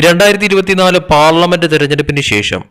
രണ്ടായിരത്തി ഇരുപത്തിനാല് പാർലമെന്റ് തെരഞ്ഞെടുപ്പിന് ശേഷം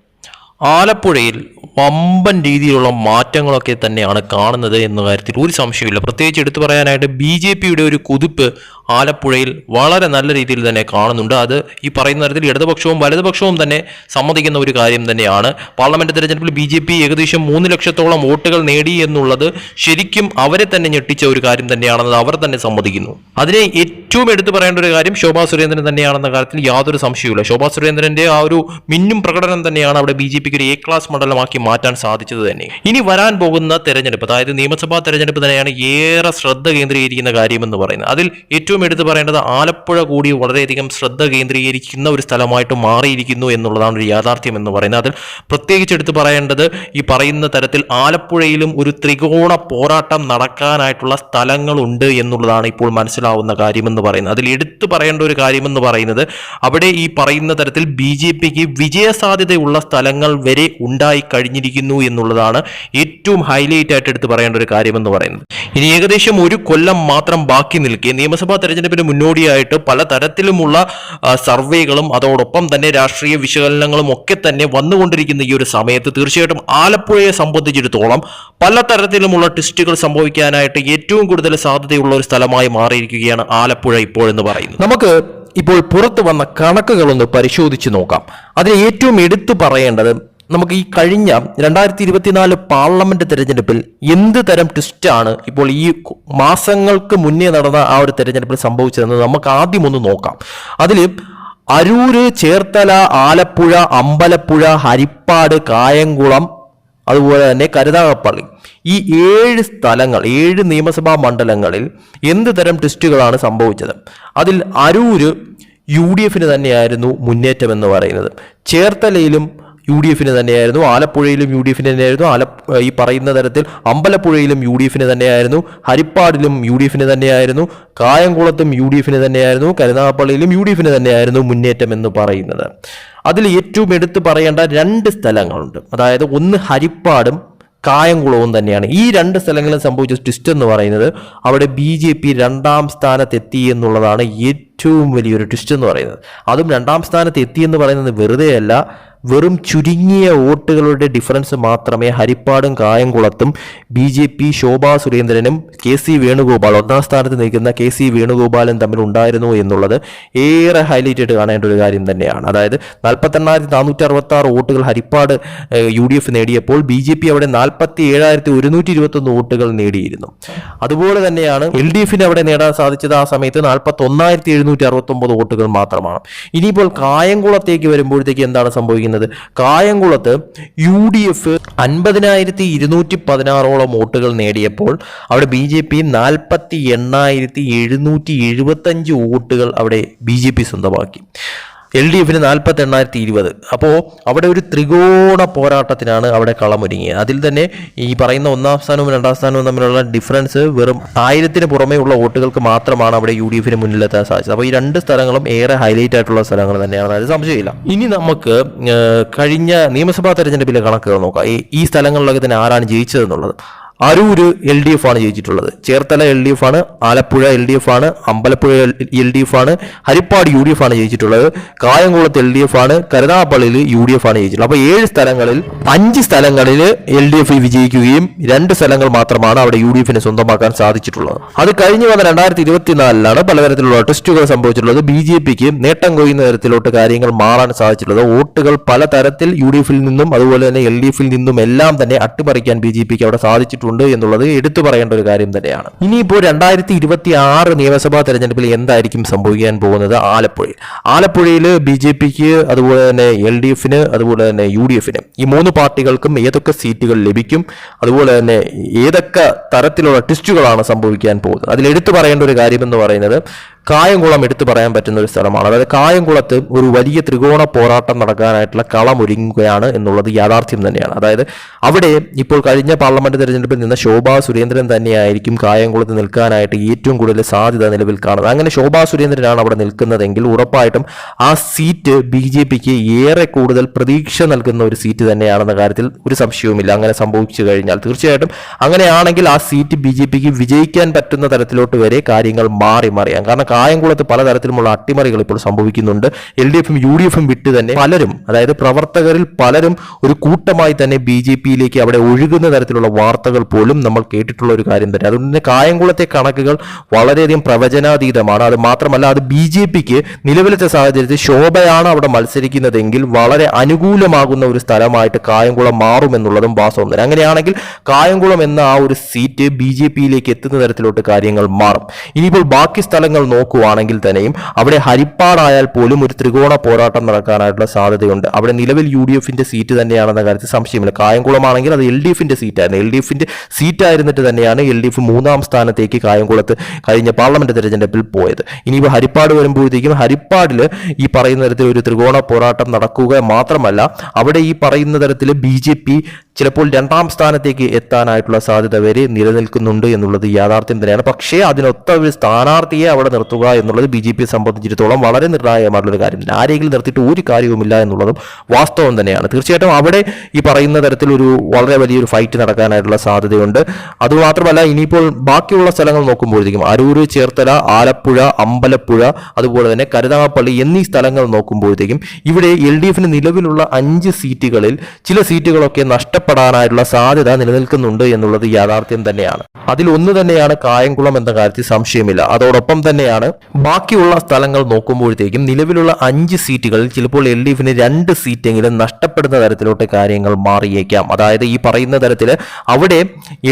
ആലപ്പുഴയിൽ വമ്പൻ രീതിയിലുള്ള മാറ്റങ്ങളൊക്കെ തന്നെയാണ് കാണുന്നത് എന്ന കാര്യത്തിൽ ഒരു സംശയമില്ല പ്രത്യേകിച്ച് എടുത്തു പറയാനായിട്ട് ബി ജെ പിയുടെ ഒരു കുതിപ്പ് ആലപ്പുഴയിൽ വളരെ നല്ല രീതിയിൽ തന്നെ കാണുന്നുണ്ട്. അത് ഈ പറയുന്ന തരത്തിൽ ഇടതുപക്ഷവും വലതുപക്ഷവും തന്നെ സമ്മതിക്കുന്ന ഒരു കാര്യം തന്നെയാണ്. പാർലമെന്റ് തെരഞ്ഞെടുപ്പിൽ ബി ജെ പി ഏകദേശം മൂന്ന് ലക്ഷത്തോളം വോട്ടുകൾ നേടി എന്നുള്ളത് ശരിക്കും അവരെ തന്നെ ഞെട്ടിച്ച ഒരു കാര്യം തന്നെയാണെന്ന് അവർ തന്നെ സമ്മതിക്കുന്നു. അതിനെ ഏറ്റവും എടുത്തു പറയേണ്ട ഒരു കാര്യം ശോഭാ സുരേന്ദ്രൻ തന്നെയാണെന്ന കാര്യത്തിൽ യാതൊരു സംശയവുമില്ല. ശോഭാ സുരേന്ദ്രന്റെ ആ ഒരു മിന്നും പ്രകടനം തന്നെയാണ് അവിടെ ബി ജെ പിക്ക് ഒരു എ ക്ലാസ് മണ്ഡലമാക്കി മാറ്റാൻ സാധിച്ചത് തന്നെ. ഇനി വരാൻ പോകുന്ന തെരഞ്ഞെടുപ്പ് അതായത് നിയമസഭാ തെരഞ്ഞെടുപ്പ് തന്നെയാണ് ഏറെ ശ്രദ്ധ കേന്ദ്രീകരിക്കുന്ന കാര്യമെന്ന് പറയുന്നത്. അതിൽ ഏറ്റവും എടുത്തു പറയേണ്ടത് ആലപ്പുഴ കൂടി വളരെയധികം ശ്രദ്ധ കേന്ദ്രീകരിക്കുന്ന ഒരു സ്ഥലമായിട്ട് മാറിയിരിക്കുന്നു എന്നുള്ളതാണ് ഒരു യാഥാർത്ഥ്യം എന്ന് പറയുന്നത്. അതിൽ പ്രത്യേകിച്ച് എടുത്തു പറയേണ്ടത് ഈ പറയുന്ന തരത്തിൽ ആലപ്പുഴയിലും ഒരു ത്രികോണ പോരാട്ടം നടക്കാനായിട്ടുള്ള സ്ഥലങ്ങളുണ്ട് എന്നുള്ളതാണ് ഇപ്പോൾ മനസ്സിലാവുന്ന കാര്യമെന്ന് പറയുന്നത്. അതിൽ എടുത്തു പറയേണ്ട ഒരു കാര്യമെന്ന് പറയുന്നത് അവിടെ ഈ പറയുന്ന തരത്തിൽ ബി ജെ പിക്ക് വിജയസാധ്യതയുള്ള സ്ഥലങ്ങൾ വരെ ഉണ്ടായി കഴിഞ്ഞിരിക്കുന്നു എന്നുള്ളതാണ് ഏറ്റവും ഹൈലൈറ്റ് ആയിട്ട് എടുത്തു പറയേണ്ട ഒരു കാര്യമെന്ന് പറയുന്നത്. ഇനി ഏകദേശം ഒരു കൊല്ലം മാത്രം ബാക്കി നിൽക്കെ നിയമസഭാ തെരഞ്ഞെടുപ്പിന് മുന്നോടിയായിട്ട് പല തരത്തിലുമുള്ള സർവേകളും അതോടൊപ്പം തന്നെ രാഷ്ട്രീയ വിശകലനങ്ങളും ഒക്കെ തന്നെ വന്നുകൊണ്ടിരിക്കുന്ന ഈ ഒരു സമയത്ത് തീർച്ചയായിട്ടും ആലപ്പുഴയെ സംബന്ധിച്ചിടത്തോളം പല തരത്തിലുമുള്ള ട്വിസ്റ്റുകൾ സംഭവിക്കാനായിട്ട് ഏറ്റവും കൂടുതൽ സാധ്യതയുള്ള ഒരു സ്ഥലമായി മാറിയിരിക്കുകയാണ് ആലപ്പുഴ ഇപ്പോഴെന്ന് പറയുന്നത്. നമുക്ക് ഇപ്പോൾ പുറത്തു വന്ന കണക്കുകളൊന്ന് പരിശോധിച്ച് നോക്കാം. അതിൽ ഏറ്റവും എടുത്തു പറയേണ്ടത് നമുക്ക് ഈ കഴിഞ്ഞ രണ്ടായിരത്തി ഇരുപത്തിനാല് പാർലമെന്റ് തെരഞ്ഞെടുപ്പിൽ എന്ത് തരം ട്വിസ്റ്റാണ് ഇപ്പോൾ ഈ മാസങ്ങൾക്ക് മുന്നേ നടന്ന ആ ഒരു തെരഞ്ഞെടുപ്പിൽ സംഭവിച്ചതെന്ന് നമുക്ക് ആദ്യം ഒന്ന് നോക്കാം. അതിൽ അരൂര് ചേർത്തല ആലപ്പുഴ അമ്പലപ്പുഴ ഹരിപ്പാട് കായംകുളം അതുപോലെ തന്നെ കരുതാകപ്പള്ളി ഈ ഏഴ് സ്ഥലങ്ങൾ ഏഴ് നിയമസഭാ മണ്ഡലങ്ങളിൽ എന്ത് തരം ട്വിസ്റ്റുകളാണ് സംഭവിച്ചത്? അതിൽ അരൂര് യു ഡി എഫിന് തന്നെയായിരുന്നു മുന്നേറ്റം എന്ന് പറയുന്നത്. ചേർത്തലയിലും യു ഡി എഫിന് തന്നെയായിരുന്നു. ആലപ്പുഴയിലും യു ഡി എഫിന് തന്നെയായിരുന്നു. ആല ഈ പറയുന്ന തരത്തിൽ അമ്പലപ്പുഴയിലും യു ഡി എഫിന് തന്നെയായിരുന്നു. ഹരിപ്പാടിലും യു ഡി എഫിന് തന്നെയായിരുന്നു. കായംകുളത്തും യു ഡി എഫിന് തന്നെയായിരുന്നു. കരുനാഗപ്പള്ളിയിലും യു ഡി എഫിന് തന്നെയായിരുന്നു മുന്നേറ്റം എന്ന് പറയുന്നത്. അതിൽ ഏറ്റവും എടുത്തു പറയേണ്ട രണ്ട് സ്ഥലങ്ങളുണ്ട്. അതായത് ഒന്ന് ഹരിപ്പാടും കായംകുളവും തന്നെയാണ്. ഈ രണ്ട് സ്ഥലങ്ങളിൽ സംഭവിച്ച ട്വിസ്റ്റ് എന്ന് പറയുന്നത് അവിടെ ബി ജെ പി രണ്ടാം സ്ഥാനത്തെത്തി എന്നുള്ളതാണ് ഏറ്റവും വലിയൊരു ട്വിസ്റ്റ് എന്ന് പറയുന്നത്. അതും രണ്ടാം സ്ഥാനത്ത് എത്തി എന്ന് പറയുന്നത് വെറുതെയല്ല. വെറും ചുരുങ്ങിയ വോട്ടുകളുടെ ഡിഫറൻസ് മാത്രമേ ഹരിപ്പാടും കായംകുളത്തും ബി ജെ പി ശോഭാ സുരേന്ദ്രനും കെ സി വേണുഗോപാൽ ഒന്നാം സ്ഥാനത്ത് നിൽക്കുന്ന കെ സി വേണുഗോപാലും തമ്മിൽ ഉണ്ടായിരുന്നു എന്നുള്ളത് ഏറെ ഹൈലൈറ്റഡ് കാണേണ്ട ഒരു കാര്യം തന്നെയാണ്. അതായത് നാൽപ്പത്തെണ്ണായിരത്തി നാനൂറ്റി അറുപത്തി ആറ് വോട്ടുകൾ ഹരിപ്പാട് യു ഡി എഫ് നേടിയപ്പോൾ ബി ജെ പി അവിടെ നാൽപ്പത്തി ഏഴായിരത്തി ഒരുന്നൂറ്റി ഇരുപത്തൊന്ന് വോട്ടുകൾ നേടിയിരുന്നു. അതുപോലെ തന്നെയാണ് എൽ ഡി എഫിന് അവിടെ നേടാൻ സാധിച്ചത് ആ സമയത്ത് നാൽപ്പത്തി ഒന്നായിരത്തി എഴുന്നൂറ്റി അറുപത്തി ഒമ്പത് വോട്ടുകൾ മാത്രമാണ്. ഇനിയിപ്പോൾ കായംകുളത്തേക്ക് വരുമ്പോഴത്തേക്ക് എന്താണ് സംഭവിക്കുന്നത്? കായംകുളത്ത് യു ഡി എഫ് അൻപതിനായിരത്തി ഇരുന്നൂറ്റി പതിനാറോളം വോട്ടുകൾ നേടിയപ്പോൾ അവിടെ ബി ജെ പി നാൽപ്പത്തി എണ്ണായിരത്തി എഴുന്നൂറ്റി എഴുപത്തഞ്ച് വോട്ടുകൾ അവിടെ ബി ജെ പി സ്വന്തമാക്കി. എൽ ഡി എഫിന് നാൽപ്പത്തി എണ്ണായിരത്തി ഇരുപത് അപ്പോൾ അവിടെ ഒരു ത്രികോണ പോരാട്ടത്തിനാണ് അവിടെ കളമൊരുങ്ങിയത്. അതിൽ തന്നെ ഈ പറയുന്ന ഒന്നാം സ്ഥാനവും രണ്ടാം സ്ഥാനവും തമ്മിലുള്ള ഡിഫറൻസ് വെറും ആയിരത്തിന് പുറമേ ഉള്ള വോട്ടുകൾക്ക് മാത്രമാണ് അവിടെ യു ഡി എഫിന് മുന്നിലെത്താൻ സാധിച്ചത്. അപ്പോൾ ഈ രണ്ട് സ്ഥലങ്ങളും ഏറെ ഹൈലൈറ്റ് ആയിട്ടുള്ള സ്ഥലങ്ങൾ തന്നെയാണ്. അത് സംശയമില്ല. ഇനി നമുക്ക് കഴിഞ്ഞ നിയമസഭാ തെരഞ്ഞെടുപ്പിലെ കണക്കുകൾ നോക്കാം. ഈ- സ്ഥലങ്ങളിലൊക്കെ തന്നെ ആരാണ് ജയിച്ചതെന്നുള്ളത്. അരൂര് എൽ ഡി എഫ് ആണ് ജയിച്ചിട്ടുള്ളത് ചേർത്തല എൽ ഡി എഫ് ആണ് ആലപ്പുഴ എൽ ഡി എഫ് ആണ് അമ്പലപ്പുഴ എൽ ഡി എഫ് ആണ് ഹരിപ്പാട് യു ഡി എഫ് ആണ് ജയിച്ചിട്ടുള്ളത് കായംകുളത്ത് എൽ ഡി എഫ് ആണ് കരുനാഗപ്പള്ളിയിൽ യു ഡി എഫ് ആണ് ജയിച്ചിട്ടുള്ളത് അപ്പോൾ ഏഴ് സ്ഥലങ്ങളിൽ അഞ്ച് സ്ഥലങ്ങളിൽ എൽ ഡി എഫ് വിജയിക്കുകയും രണ്ട് സ്ഥലങ്ങൾ മാത്രമാണ് അവിടെ യു ഡി എഫിന് സ്വന്തമാക്കാൻ സാധിച്ചിട്ടുള്ളത് അത് കഴിഞ്ഞു വന്ന രണ്ടായിരത്തി ഇരുപത്തിനാലിലാണ് പലതരത്തിലുള്ള ടെസ്റ്റുകൾ സംഭവിച്ചിട്ടുള്ളത് ബി ജെ പിക്ക് നേട്ടം കൊയ്യുന്ന തരത്തിലോട്ട് കാര്യങ്ങൾ മാറാൻ സാധിച്ചിട്ടുള്ളത് വോട്ടുകൾ പലതരത്തിൽ യു ഡി എഫിൽ നിന്നും അതുപോലെ തന്നെ എൽ ഡി എഫിൽ നിന്നും എല്ലാം തന്നെ അട്ടിമറിക്കാൻ ബി ജെ പിക്ക് അവിടെ സാധിച്ചിട്ടുണ്ട് എന്നുള്ളത് എടുത്തു പറയേണ്ട ഒരു കാര്യം തന്നെയാണ്. ഇനിയിപ്പോൾ രണ്ടായിരത്തി ഇരുപത്തി ആറ് നിയമസഭാ തെരഞ്ഞെടുപ്പിൽ എന്തായിരിക്കും സംഭവിക്കാൻ പോകുന്നത് ആലപ്പുഴയിൽ? ആലപ്പുഴയിൽ ബി ജെ പിക്ക് അതുപോലെ തന്നെ എൽ ഡി എഫിന് അതുപോലെ തന്നെ യു ഡി എഫിന് ഈ മൂന്ന് പാർട്ടികൾക്കും ഏതൊക്കെ സീറ്റുകൾ ലഭിക്കും? അതുപോലെ തന്നെ ഏതൊക്കെ തരത്തിലുള്ള ട്വിസ്റ്റുകളാണ് സംഭവിക്കാൻ പോകുന്നത്? അതിൽ എടുത്തു പറയേണ്ട ഒരു കാര്യം എന്ന് പറയുന്നത് കായംകുളം എടുത്തു പറയാൻ പറ്റുന്ന ഒരു സ്ഥലമാണ്. അതായത് കായംകുളത്ത് ഒരു വലിയ ത്രികോണ പോരാട്ടം നടക്കാനായിട്ടുള്ള കളം ഒരുങ്ങുകയാണ് എന്നുള്ളത് യാഥാർത്ഥ്യം തന്നെയാണ്. അതായത് അവിടെ ഇപ്പോൾ കഴിഞ്ഞ പാർലമെന്റ് തെരഞ്ഞെടുപ്പിൽ നിന്ന് ശോഭാ സുരേന്ദ്രൻ തന്നെയായിരിക്കും കായംകുളത്ത് നിൽക്കാനായിട്ട് ഏറ്റവും കൂടുതൽ സാധ്യത നിലവിൽ കാണുന്നത്. അങ്ങനെ ശോഭാ സുരേന്ദ്രനാണ് അവിടെ നിൽക്കുന്നതെങ്കിൽ ഉറപ്പായിട്ടും ആ സീറ്റ് ബി ജെ പിക്ക് ഏറെ കൂടുതൽ പ്രതീക്ഷ നൽകുന്ന ഒരു സീറ്റ് തന്നെയാണെന്ന കാര്യത്തിൽ ഒരു സംശയവുമില്ല. അങ്ങനെ സംഭവിച്ചു കഴിഞ്ഞാൽ തീർച്ചയായിട്ടും അങ്ങനെയാണെങ്കിൽ ആ സീറ്റ് ബി ജെ പിക്ക് വിജയിക്കാൻ പറ്റുന്ന തരത്തിലോട്ട് വരെ കാര്യങ്ങൾ മാറി മറിയാം. കാരണം കായംകുളത്ത് പലതരത്തിലുമുള്ള അട്ടിമറികൾ ഇപ്പോൾ സംഭവിക്കുന്നുണ്ട്. എൽ ഡി എഫും യു ഡി എഫും വിട്ട് തന്നെ പലരും അതായത് പ്രവർത്തകരിൽ പലരും ഒരു കൂട്ടമായി തന്നെ ബി ജെ പിയിലേക്ക് അവിടെ ഒഴുകുന്ന തരത്തിലുള്ള വാർത്തകൾ പോലും നമ്മൾ കേട്ടിട്ടുള്ള ഒരു കാര്യം തന്നെ. അതുകൊണ്ട് തന്നെ കായംകുളത്തെ കണക്കുകൾ വളരെയധികം പ്രവചനാതീതമാണ്. അത് മാത്രമല്ല അത് ബി ജെ പിക്ക് നിലവിലത്തെ സാഹചര്യത്തിൽ ശോഭയാണ് അവിടെ മത്സരിക്കുന്നതെങ്കിൽ വളരെ അനുകൂലമാകുന്ന ഒരു സ്ഥലമായിട്ട് കായംകുളം മാറുമെന്നുള്ളതും വാസ്തവം തന്നെ. അങ്ങനെയാണെങ്കിൽ കായംകുളം എന്ന ആ ഒരു സീറ്റ് ബി ജെ പിയിലേക്ക് എത്തുന്ന തരത്തിലോട്ട് കാര്യങ്ങൾ മാറും. ഇനിയിപ്പോൾ ബാക്കി സ്ഥലങ്ങൾ നോക്കുവാണെങ്കിൽ തന്നെയും അവിടെ ഹരിപ്പാടായാൽ പോലും ഒരു ത്രികോണ പോരാട്ടം നടക്കാനായിട്ടുള്ള സാധ്യതയുണ്ട്. അവിടെ നിലവിൽ യു ഡി എഫിന്റെ സീറ്റ് തന്നെയാണെന്ന കാര്യത്തിൽ സംശയമില്ല. കായംകുളമാണെങ്കിൽ അത് എൽ ഡി എഫിന്റെ സീറ്റായിരുന്നു. എൽ ഡി എഫിന്റെ സീറ്റായിരുന്നിട്ട് തന്നെയാണ് എൽ ഡി എഫ് മൂന്നാം സ്ഥാനത്തേക്ക് കായംകുളത്ത് കഴിഞ്ഞ പാർലമെന്റ് തെരഞ്ഞെടുപ്പിൽ പോയത്. ഇനിയിപ്പോൾ ഹരിപ്പാട് വരുമ്പോഴത്തേക്കും ഹരിപ്പാടിൽ ഈ പറയുന്ന തരത്തിൽ ഒരു ത്രികോണ പോരാട്ടം നടക്കുക മാത്രമല്ല അവിടെ ഈ പറയുന്ന തരത്തിൽ ബി ജെ പി ചിലപ്പോൾ രണ്ടാം സ്ഥാനത്തേക്ക് എത്താനായിട്ടുള്ള സാധ്യത വരെ നിലനിൽക്കുന്നുണ്ട് എന്നുള്ളത് യാഥാർത്ഥ്യം തന്നെയാണ്. പക്ഷേ അതിനൊത്ത ഒരു സ്ഥാനാർത്ഥിയെ അവിടെ നിർത്തുക എന്നുള്ളത് ബി ജെ പിയെ സംബന്ധിച്ചിടത്തോളം വളരെ നിർണായകമായിട്ടുള്ള ഒരു കാര്യം. ആരെങ്കിലും നിർത്തിയിട്ട് ഒരു കാര്യവുമില്ല എന്നുള്ളതും വാസ്തവം തന്നെയാണ്. തീർച്ചയായിട്ടും അവിടെ ഈ പറയുന്ന തരത്തിലൊരു വളരെ വലിയൊരു ഫൈറ്റ് നടക്കാനായിട്ടുള്ള സാധ്യതയുണ്ട്. അതുമാത്രമല്ല ഇനിയിപ്പോൾ ബാക്കിയുള്ള സ്ഥലങ്ങൾ നോക്കുമ്പോഴത്തേക്കും അരൂര് ചേർത്തല ആലപ്പുഴ അമ്പലപ്പുഴ അതുപോലെ തന്നെ കരുതാപ്പള്ളി എന്നീ സ്ഥലങ്ങൾ നോക്കുമ്പോഴത്തേക്കും ഇവിടെ എൽ ഡി എഫിന് നിലവിലുള്ള അഞ്ച് സീറ്റുകളിൽ ചില സീറ്റുകളൊക്കെ നഷ്ടപ്പെടാനായിട്ടുള്ള സാധ്യത നിലനിൽക്കുന്നുണ്ട് എന്നുള്ളത് യാഥാർത്ഥ്യം തന്നെയാണ്. അതിൽ ഒന്ന് തന്നെയാണ് കായംകുളം എന്ന കാര്യത്തിൽ സംശയമില്ല. അതോടൊപ്പം തന്നെയാണ് ബാക്കിയുള്ള സ്ഥലങ്ങൾ നോക്കുമ്പോഴത്തേക്കും നിലവിലുള്ള അഞ്ച് സീറ്റുകളിൽ ചിലപ്പോൾ എൽ ഡി എഫിന് രണ്ട് സീറ്റെങ്കിലും നഷ്ടപ്പെടുന്ന തരത്തിലോട്ട് കാര്യങ്ങൾ മാറിയേക്കാം. അതായത് ഈ പറയുന്ന തരത്തിൽ അവിടെ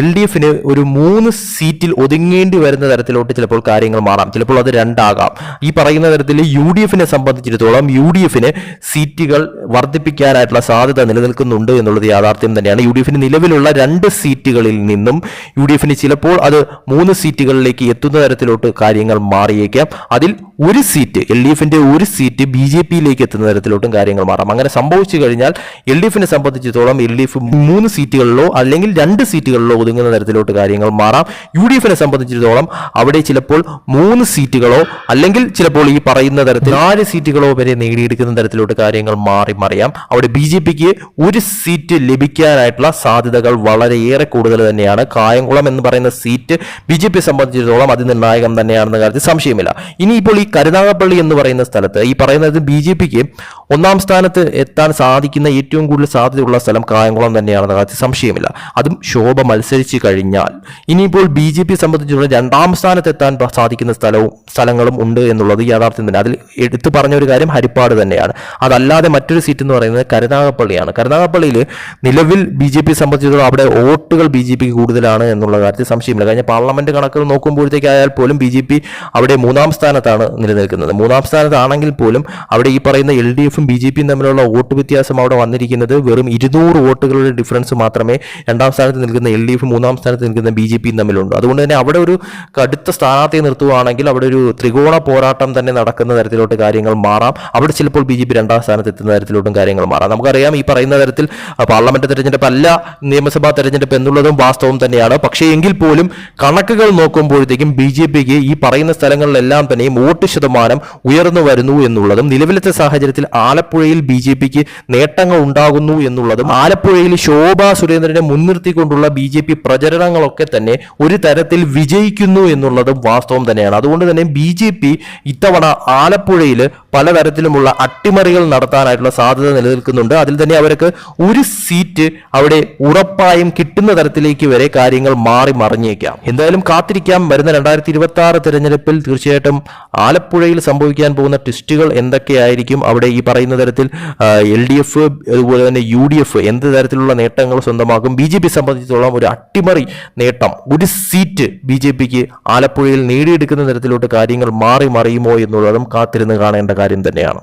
എൽ ഡി എഫിന് ഒരു മൂന്ന് സീറ്റിൽ ഒതുങ്ങേണ്ടി വരുന്ന തരത്തിലോട്ട് ചിലപ്പോൾ കാര്യങ്ങൾ മാറാം. ചിലപ്പോൾ അത് രണ്ടാകാം. ഈ പറയുന്ന തരത്തിൽ യു ഡി എഫിനെ സംബന്ധിച്ചിടത്തോളം യു ഡി എഫിന് സീറ്റുകൾ വർദ്ധിപ്പിക്കാനായിട്ടുള്ള സാധ്യത നിലനിൽക്കുന്നുണ്ട് എന്നുള്ളത് യാഥാർത്ഥ്യം തന്നെയാണ് യു ഡി എഫിന് നിലവിലുള്ള രണ്ട് സീറ്റുകളിൽ നിന്നും യു ഡി എഫിന് ചിലപ്പോൾ അത് മൂന്ന് സീറ്റുകളിലേക്ക് എത്തുന്ന തരത്തിലോട്ട് കാര്യങ്ങൾ മാറിയേക്കാം. അതിൽ ഒരു സീറ്റ് എൽ ഡി എഫിന്റെ ഒരു സീറ്റ് ബി ജെ പിയിലേക്ക് എത്തുന്ന തരത്തിലോട്ടും കാര്യങ്ങൾ മാറാം. അങ്ങനെ സംഭവിച്ചു കഴിഞ്ഞാൽ എൽ ഡി എഫിനെ സംബന്ധിച്ചിടത്തോളം എൽ ഡി എഫ് മൂന്ന് സീറ്റുകളിലോ അല്ലെങ്കിൽ രണ്ട് സീറ്റുകളിലോ ഒതുങ്ങുന്ന തരത്തിലോട്ട് കാര്യങ്ങൾ മാറാം. യു ഡി എഫിനെ സംബന്ധിച്ചിടത്തോളം അവിടെ ചിലപ്പോൾ മൂന്ന് സീറ്റുകളോ അല്ലെങ്കിൽ ചിലപ്പോൾ ഈ പറയുന്ന തരത്തിൽ നാല് സീറ്റുകളോ വരെ നേടിയെടുക്കുന്ന തരത്തിലോട്ട് കാര്യങ്ങൾ മാറി മറിയാം. അവിടെ ബി ജെ പിക്ക് ഒരു സീറ്റ് ലഭിക്കാനായിട്ടുള്ള സാധ്യതകൾ വളരെയേറെ കൂടുതൽ തന്നെയാണ്. കായംകുളം എന്ന് പറയുന്ന സീറ്റ് ബി ജെ പി സംബന്ധിച്ചിടത്തോളം അതിനിർണായകം തന്നെയാണെന്ന കാര്യത്തിൽ സംശയമില്ല. ഇനിയിപ്പോൾ ഈ കരുനാഗപ്പള്ളി എന്ന് പറയുന്ന സ്ഥലത്ത് ഈ പറയുന്നത് ബി ജെ പിക്ക് ഒന്നാം സ്ഥാനത്ത് എത്താൻ സാധിക്കുന്ന ഏറ്റവും കൂടുതൽ സാധ്യതയുള്ള സ്ഥലം കായംകുളം തന്നെയാണെന്ന കാര്യത്തിൽ സംശയമില്ല. അതും ശോഭ മത്സരിച്ച് കഴിഞ്ഞാൽ. ഇനിയിപ്പോൾ ബി ജെ പി സംബന്ധിച്ചിടത്തോളം രണ്ടാം സ്ഥാനത്ത് എത്താൻ സാധിക്കുന്ന സ്ഥലവും സ്ഥലങ്ങളും ഉണ്ട് എന്നുള്ളത് യാഥാർത്ഥ്യം തന്നെ. അതിൽ എടുത്തു പറഞ്ഞ ഒരു കാര്യം ഹരിപ്പാട് തന്നെയാണ്. അതല്ലാതെ മറ്റൊരു സീറ്റ് എന്ന് പറയുന്നത് കരുനാഗപ്പള്ളിയാണ്. കരുനാഗപ്പള്ളിയിൽ നിലവിൽ ബി ജെ പി സംബന്ധിച്ചിടത്തോളം അവിടെ വോട്ടുകൾ ബി ജെ പിക്ക് കൂടുതലാണ് എന്നുള്ള കാര്യത്തിൽ സംശയമില്ല. കഴിഞ്ഞ പാർലമെന്റ് കണക്കുകൾ നോക്കുമ്പോഴത്തേക്കായാൽ പോലും ബി ജെ പി അവിടെ മൂന്നാം സ്ഥാനത്താണ് നിലനിൽക്കുന്നത്. മൂന്നാം സ്ഥാനത്താണെങ്കിൽ പോലും അവിടെ ഈ പറയുന്ന എൽ ഡി എഫും ബി ജെ പിയും തമ്മിലുള്ള വോട്ട് വ്യത്യാസം അവിടെ വന്നിരിക്കുന്നത് വെറും ഇരുന്നൂറ് വോട്ടുകളുടെ ഡിഫറൻസ് മാത്രമേ രണ്ടാം സ്ഥാനത്ത് നിൽക്കുന്ന എൽ ഡി എഫും മൂന്നാം സ്ഥാനത്ത് നിൽക്കുന്ന ബി ജെ പിയും തമ്മിലുണ്ട്. അതുകൊണ്ട് തന്നെ അവിടെ ഒരു കടുത്ത സ്ഥാനാർത്ഥിയെ നിർത്തുകയാണെങ്കിൽ അവിടെ ഒരു ത്രികോണ പോരാട്ടം തന്നെ നടക്കുന്ന തരത്തിലോട്ട് കാര്യങ്ങൾ മാറാം. അവിടെ ചിലപ്പോൾ ബി ജെ പി രണ്ടാം സ്ഥാനത്ത് എത്തുന്ന തരത്തിലോട്ടും കാര്യങ്ങൾ മാറാം. നമുക്കറിയാം ഈ പറയുന്ന തരത്തിൽ പാർലമെന്റ് തെരഞ്ഞെടുപ്പ് അല്ല നിയമസഭാ തെരഞ്ഞെടുപ്പ് എന്നുള്ളതും വാസ്തവം തന്നെയാണ്. പക്ഷേ എങ്കിൽ പോലും കണക്കുകൾ നോക്കുമ്പോഴത്തേക്കും ബി ജെ പിക്ക് ഈ പറയുന്ന സ്ഥലങ്ങളിലെല്ലാം തന്നെയും വോട്ട് ശതമാനം ഉയർന്നു വരുന്നു എന്നുള്ളതും നിലവിലത്തെ സാഹചര്യത്തിൽ ആലപ്പുഴയിൽ ബി ജെ പിക്ക് നേട്ടങ്ങൾ ഉണ്ടാകുന്നു എന്നുള്ളതും ആലപ്പുഴയിൽ ശോഭാ സുരേന്ദ്രനെ മുൻനിർത്തിക്കൊണ്ടുള്ള ബി ജെ പി പ്രചരണങ്ങളൊക്കെ തന്നെ ഒരു തരത്തിൽ വിജയിക്കുന്നു എന്നുള്ളതും വാസ്തവം തന്നെയാണ്. അതുകൊണ്ട് തന്നെ ബി ജെ പി ഇത്തവണ ആലപ്പുഴയിൽ പലതരത്തിലുമുള്ള അട്ടിമറികൾ നടത്താനായിട്ടുള്ള സാധ്യത നിലനിൽക്കുന്നുണ്ട്. അതിൽ തന്നെ അവർക്ക് ഒരു സീറ്റ് അവിടെ ഉറപ്പായും കിട്ടുന്ന തരത്തിലേക്ക് വരെ കാര്യങ്ങൾ മാറി മറിഞ്ഞേക്കാം. എന്തായാലും കാത്തിരിക്കാം. വരുന്ന രണ്ടായിരത്തി ഇരുപത്തി ആറ് തിരഞ്ഞെടുപ്പിൽ തീർച്ചയായിട്ടും ആലപ്പുഴയിൽ സംഭവിക്കാൻ പോകുന്ന ട്വിസ്റ്റുകൾ എന്തൊക്കെയായിരിക്കും? അവിടെ ഈ പറയുന്ന തരത്തിൽ എൽ ഡി എഫ് അതുപോലെ തന്നെ യു ഡി എഫ് എന്ത് തരത്തിലുള്ള നേട്ടങ്ങൾ സ്വന്തമാക്കും? ബി ജെ പി സംബന്ധിച്ചിടത്തോളം ഒരു അട്ടിമറി നേട്ടം. ഒരു സീറ്റ് ബി ജെ പിക്ക് ആലപ്പുഴയിൽ നേടിയെടുക്കുന്ന തരത്തിലോട്ട് കാര്യങ്ങൾ മാറി മറിയുമോ എന്നുള്ളതും കാത്തിരുന്ന് കാണേണ്ട കാര്യം തന്നെയാണ്.